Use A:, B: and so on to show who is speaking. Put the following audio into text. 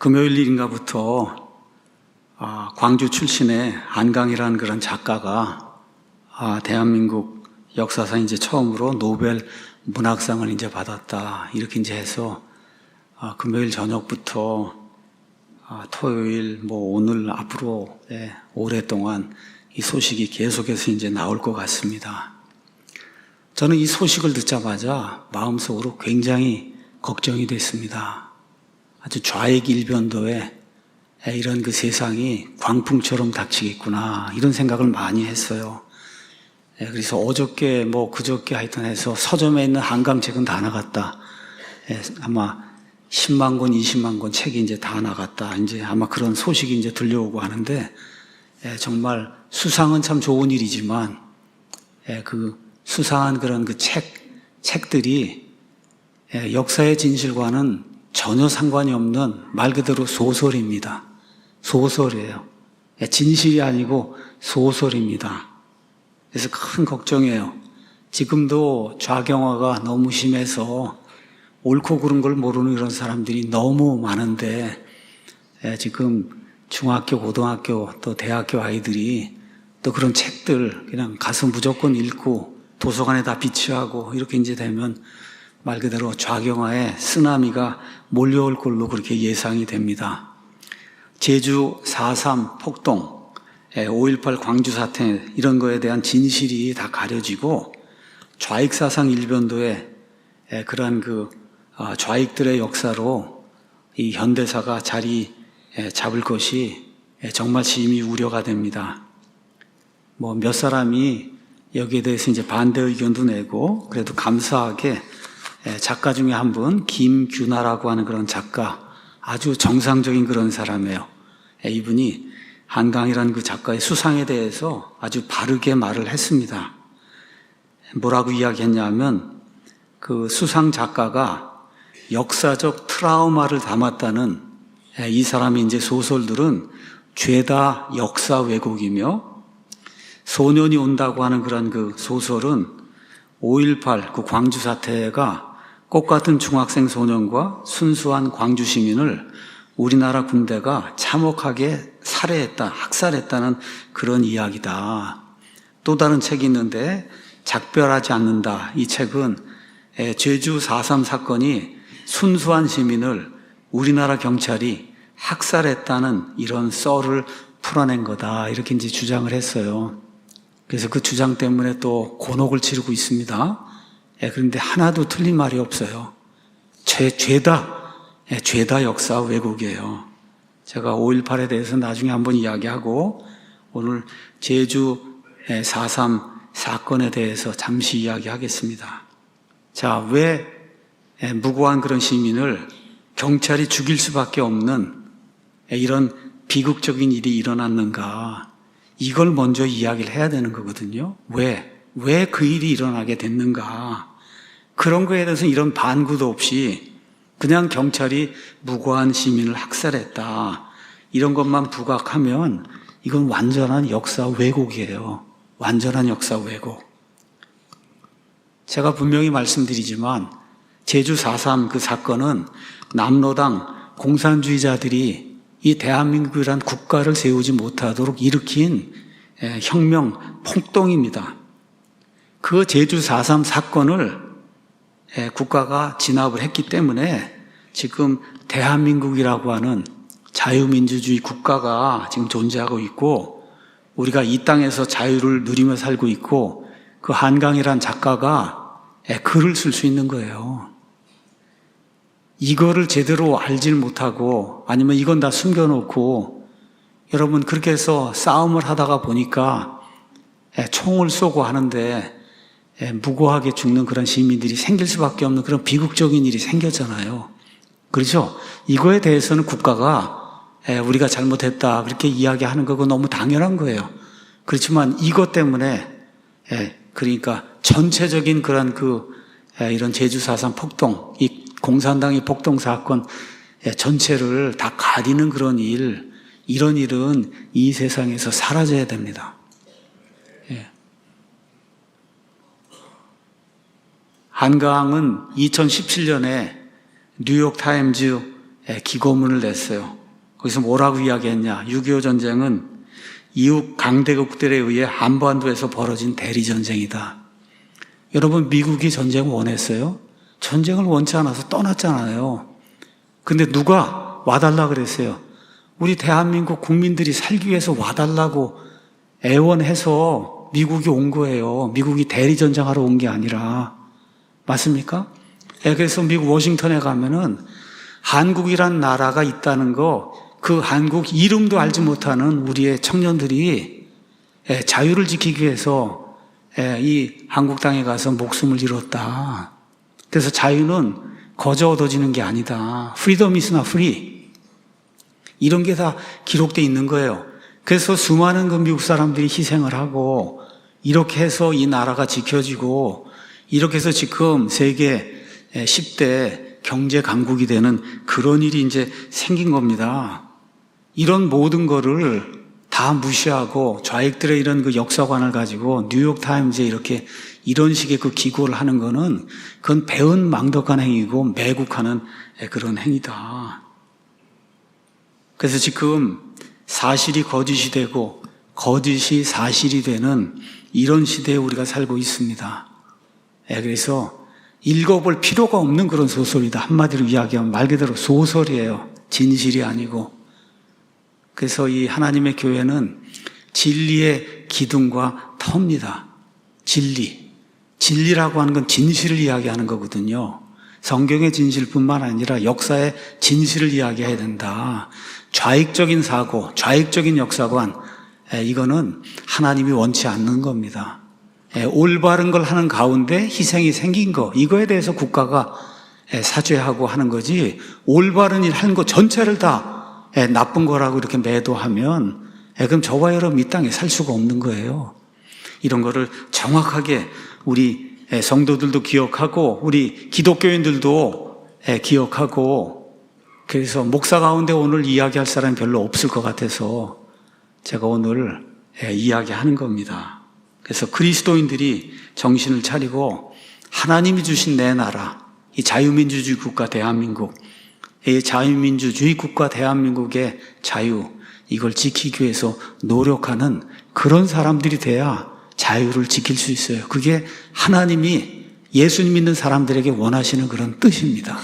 A: 금요일인가부터 아, 광주 출신의 한강이라는 그런 작가가 아, 대한민국 역사상 이제 처음으로 노벨 문학상을 이제 받았다 이렇게 이제 해서 아, 금요일 저녁부터 아, 토요일 뭐 오늘 앞으로 예, 오랫동안 이 소식이 계속해서 이제 나올 것 같습니다. 저는 이 소식을 듣자마자 마음속으로 굉장히 걱정이 됐습니다. 아주 좌익 일변도에 이런 그 세상이 광풍처럼 닥치겠구나 이런 생각을 많이 했어요. 예, 그래서 어저께 뭐 그저께 하여튼 해서 서점에 있는 한강 책은 다 나갔다. 예, 아마 10만 권, 20만 권 책이 이제 다 나갔다. 이제 아마 그런 소식이 이제 들려오고 하는데 예, 정말 수상은 참 좋은 일이지만 그 수상한 그런 그 책, 책들이 역사의 진실과는 전혀 상관이 없는 말 그대로 소설입니다. 소설이에요. 진실이 아니고 소설입니다. 그래서 큰 걱정이에요. 지금도 좌경화가 너무 심해서 옳고 그른 걸 모르는 이런 사람들이 너무 많은데 지금 중학교, 고등학교, 또 대학교 아이들이 또 그런 책들 그냥 가서 무조건 읽고 도서관에 다 비치하고 이렇게 이제 되면 말 그대로 좌경화에 쓰나미가 몰려올 걸로 그렇게 예상이 됩니다. 제주 4.3 폭동, 5.18 광주 사태 이런 거에 대한 진실이 다 가려지고 좌익 사상 일변도에 그러한 그 아, 좌익들의 역사로 이 현대사가 자리 잡을 것이 정말 심히 우려가 됩니다. 뭐 몇 사람이 여기에 대해서 이제 반대 의견도 내고 그래도 감사하게 작가 중에 한 분 김규나라고 하는 그런 작가 아주 정상적인 그런 사람이에요. 이분이 한강이라는 그 작가의 수상에 대해서 아주 바르게 말을 했습니다. 뭐라고 이야기했냐면 그 수상 작가가 역사적 트라우마를 담았다는 이 사람이 이제 소설들은 죄다 역사 왜곡이며 소년이 온다고 하는 그런 그 소설은 5.18 그 광주 사태가 꽃 같은 중학생 소년과 순수한 광주 시민을 우리나라 군대가 참혹하게 살해했다, 학살했다는 그런 이야기다. 또 다른 책이 있는데 작별하지 않는다. 이 책은 제주 4.3 사건이 순수한 시민을 우리나라 경찰이 학살했다는 이런 썰을 풀어낸 거다. 이렇게 이제 주장을 했어요. 그래서 그 주장 때문에 또 곤혹을 치르고 있습니다. 예, 그런데 하나도 틀린 말이 없어요. 죄, 죄다, 예, 죄다 역사 왜곡이에요. 제가 5.18에 대해서 나중에 한번 이야기하고 오늘 제주 4.3 사건에 대해서 잠시 이야기하겠습니다. 자, 왜 예, 무고한 그런 시민을 경찰이 죽일 수밖에 없는 이런 비극적인 일이 일어났는가. 이걸 먼저 이야기를 해야 되는 거거든요. 왜? 왜 그 일이 일어나게 됐는가. 그런 거에 대해서 이런 반구도 없이 그냥 경찰이 무고한 시민을 학살했다. 이런 것만 부각하면 이건 완전한 역사 왜곡이에요. 완전한 역사 왜곡. 제가 분명히 말씀드리지만 제주 4.3 그 사건은 남로당 공산주의자들이 이 대한민국이란 국가를 세우지 못하도록 일으킨 혁명 폭동입니다. 그 제주 4.3 사건을 국가가 진압을 했기 때문에 지금 대한민국이라고 하는 자유민주주의 국가가 지금 존재하고 있고 우리가 이 땅에서 자유를 누리며 살고 있고 그 한강이란 작가가 글을 쓸 수 있는 거예요. 이거를 제대로 알질 못하고 아니면 이건 다 숨겨놓고 여러분 그렇게 해서 싸움을 하다가 보니까 예, 총을 쏘고 하는데 예, 무고하게 죽는 그런 시민들이 생길 수밖에 없는 그런 비극적인 일이 생겼잖아요. 그렇죠? 이거에 대해서는 국가가 예, 우리가 잘못했다 그렇게 이야기하는 거고 너무 당연한 거예요. 그렇지만 이것 때문에 그러니까 전체적인 그런 그 이런 제주 사상 폭동, 이 공산당의 폭동 사건 전체를 다 가리는 그런 일, 이런 일은 이 세상에서 사라져야 됩니다. 한강은 2017년에 뉴욕 타임즈 예, 기고문을 냈어요. 거기서 뭐라고 이야기했냐? 6.25 전쟁은 이웃 강대국들에 의해 한반도에서 벌어진 대리 전쟁이다. 여러분, 미국이 전쟁을 원했어요? 전쟁을 원치 않아서 떠났잖아요. 근데 누가 와달라 그랬어요? 우리 대한민국 국민들이 살기 위해서 와달라고 애원해서 미국이 온 거예요. 미국이 대리 전쟁하러 온 게 아니라. 맞습니까? 예, 그래서 미국 워싱턴에 가면은 한국이란 나라가 있다는 거, 그 한국 이름도 알지 못하는 우리의 청년들이 예, 자유를 지키기 위해서 예, 이 한국 땅에 가서 목숨을 잃었다. 그래서 자유는 거저 얻어지는 게 아니다. is not free. 이런 게 다 기록되어 있는 거예요. 그래서 수많은 그 미국 사람들이 희생을 하고 이렇게 해서 이 나라가 지켜지고 이렇게 해서 지금 세계 10대 경제 강국이 되는 그런 일이 이제 생긴 겁니다. 이런 모든 거를 다 무시하고 좌익들의 이런 그 역사관을 가지고 뉴욕 타임즈에 이렇게 이런 식의 그 기고를 하는 거는 그건 배은 망덕한 행위고 매국하는 그런 행위다. 그래서 지금 사실이 거짓이 되고 거짓이 사실이 되는 이런 시대에 우리가 살고 있습니다. 예, 그래서 읽어볼 필요가 없는 그런 소설이다. 한마디로 이야기하면 말 그대로 소설이에요. 진실이 아니고. 그래서 이 하나님의 교회는 진리의 기둥과 터입니다. 진리. 진리라고 하는 건 진실을 이야기하는 거거든요. 성경의 진실뿐만 아니라 역사의 진실을 이야기해야 된다. 좌익적인 사고, 좌익적인 역사관, 이거는 하나님이 원치 않는 겁니다. 올바른 걸 하는 가운데 희생이 생긴 거, 이거에 대해서 국가가 사죄하고 하는 거지, 올바른 일 하는 거 전체를 다 나쁜 거라고 이렇게 매도하면, 그럼 저와 여러분 이 땅에 살 수가 없는 거예요. 이런 거를 정확하게 우리 성도들도 기억하고, 우리 기독교인들도 기억하고, 그래서 목사 가운데 오늘 이야기할 사람이 별로 없을 것 같아서 제가 오늘 이야기하는 겁니다. 그래서 그리스도인들이 정신을 차리고 하나님이 주신 내 나라, 이 자유민주주의 국가 대한민국, 이 자유민주주의 국가 대한민국의 자유, 이걸 지키기 위해서 노력하는 그런 사람들이 돼야 자유를 지킬 수 있어요. 그게 하나님이 예수님 믿는 사람들에게 원하시는 그런 뜻입니다.